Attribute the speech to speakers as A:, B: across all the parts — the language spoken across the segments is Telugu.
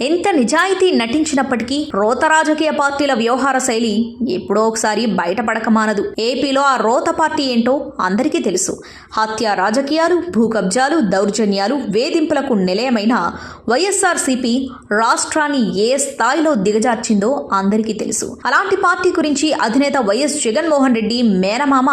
A: ఎంత నిజాయితీ నటించినప్పటికీ రోత రాజకీయ పార్టీల వ్యవహార శైలి ఎప్పుడో ఒకసారి బయటపడక మానదు. ఏపీలో ఆ రోత పార్టీ ఏంటో అందరికీ తెలుసు. హత్య రాజకీయాలు భూకబ్జాలు దౌర్జన్యాలు వేధింపులకు నిలయమైన వైఎస్ఆర్సీపీ రాష్ట్రాన్ని ఏ స్థాయిలో దిగజార్చిందో అందరికీ తెలుసు. అలాంటి పార్టీ గురించి అధినేత వైఎస్ జగన్మోహన్ రెడ్డి మేనమామ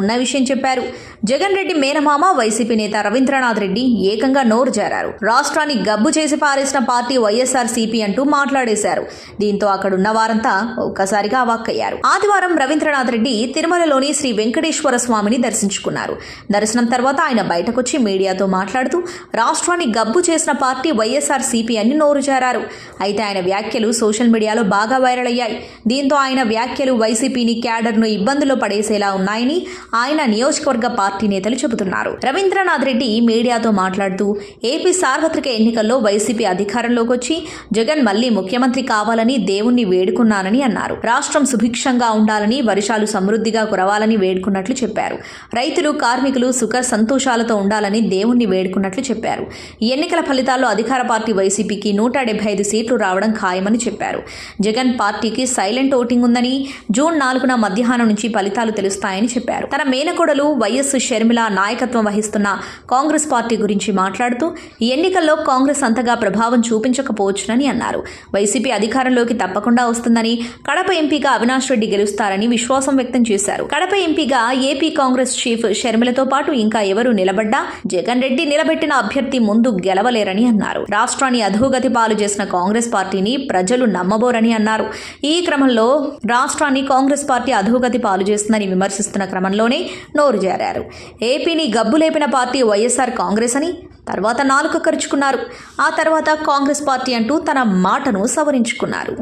A: ఉన్న విషయం చెప్పారు. జగన్ రెడ్డి మేనమామ వైసీపీ నేత రవీంద్రనాథ్ రెడ్డి ఏకంగా నోరు జారారు. రాష్ట్రాన్ని గబ్బు చేసి పారేసిన పార్టీ వైఎస్ఆర్సీపీ అంటూ మాట్లాడేశారు. దీంతో అక్కడున్న వారంతా ఒక్కసారిగా అవాక్కయ్యారు. ఆదివారం రవీంద్రనాథ్ రెడ్డి తిరుమలలోని శ్రీ వెంకటేశ్వర స్వామిని దర్శించుకున్నారు. దర్శనం తర్వాత ఆయన బయటకొచ్చి మీడియాతో మాట్లాడుతూ రాష్ట్రాన్ని గబ్బు చేసిన పార్టీ వైఎస్ఆర్సీపీ అని నోరు జారారు. అయితే ఆయన వ్యాఖ్యలు సోషల్ మీడియాలో బాగా వైరల్ అయ్యాయి. దీంతో ఆయన వ్యాఖ్యలు వైసీపీని క్యాడర్ను ఇబ్బందుల్లో పడేసేలా ఉన్నాయని ఆయన నియోజకవర్గ పార్టీ నేతలు చెబుతున్నారు. రవీంద్రనాథ్ రెడ్డి మీడియాతో మాట్లాడుతూ ఏపీ సార్వత్రిక ఎన్నికల్లో వైసీపీ అధికారంలోకి వచ్చి జగన్ మళ్ళీ ముఖ్యమంత్రి కావాలని దేవుణ్ణి వేడుకున్నానని అన్నారు. రాష్ట్రం సుభిక్షంగా ఉండాలని వర్షాలు సమృద్ధిగా కురవాలని వేడుకున్నట్లు చెప్పారు. రైతులు కార్మికులు సుఖ సంతోషాలతో ఉండాలని దేవుణ్ణి వేడుకున్నట్లు చెప్పారు. ఎన్నికల ఫలితాల్లో అధికార పార్టీ వైసీపీకి నూట డెబ్బై ఐదు సీట్లు రావడం ఖాయమని చెప్పారు. జగన్ పార్టీకి సైలెంట్ ఓటింగ్ ఉందని జూన్ నాలుగున మధ్యాహ్నం నుంచి ఫలితాలు తెలుస్తాయని చెప్పారు. తన మేనకోడలు వైఎస్ షర్మిల నాయకత్వం వహిస్తున్న కాంగ్రెస్ పార్టీ గురించి మాట్లాడుతూ ఎన్నికల్లో కాంగ్రెస్ అంతగా ప్రభావం చూపించక చూపించకపోవచ్చునని అన్నారు. వైసీపీ అధికారంలోకి తప్పకుండా వస్తుందని కడప ఎంపీగా అవినాష్ రెడ్డి గెలుస్తారని విశ్వాసం వ్యక్తం చేశారు. కడప ఎంపీగా ఏపీ కాంగ్రెస్ చీఫ్ షర్మిలతో పాటు ఇంకా ఎవరు నిలబడ్డా జగన్ రెడ్డి నిలబెట్టిన అభ్యర్థి ముందు గెలవలేరని అన్నారు. రాష్ట్రాన్ని అధోగతి పాలు చేసిన కాంగ్రెస్ పార్టీని ప్రజలు నమ్మబోరని అన్నారు. ఈ క్రమంలో రాష్ట్రాన్ని కాంగ్రెస్ పార్టీ అధోగతి పాలు చేస్తుందని విమర్శిస్తున్న క్రమంలోనే నోరు జారారు. ఏపీని గబ్బులేపిన పార్టీ వైఎస్ఆర్ కాంగ్రెస్ అని తర్వాత నాలుక ఖర్చుకున్నారు ఆ తర్వాత కాంగ్రెస్ పార్టీ అంటూ తన మాటను సవరించుకున్నారు.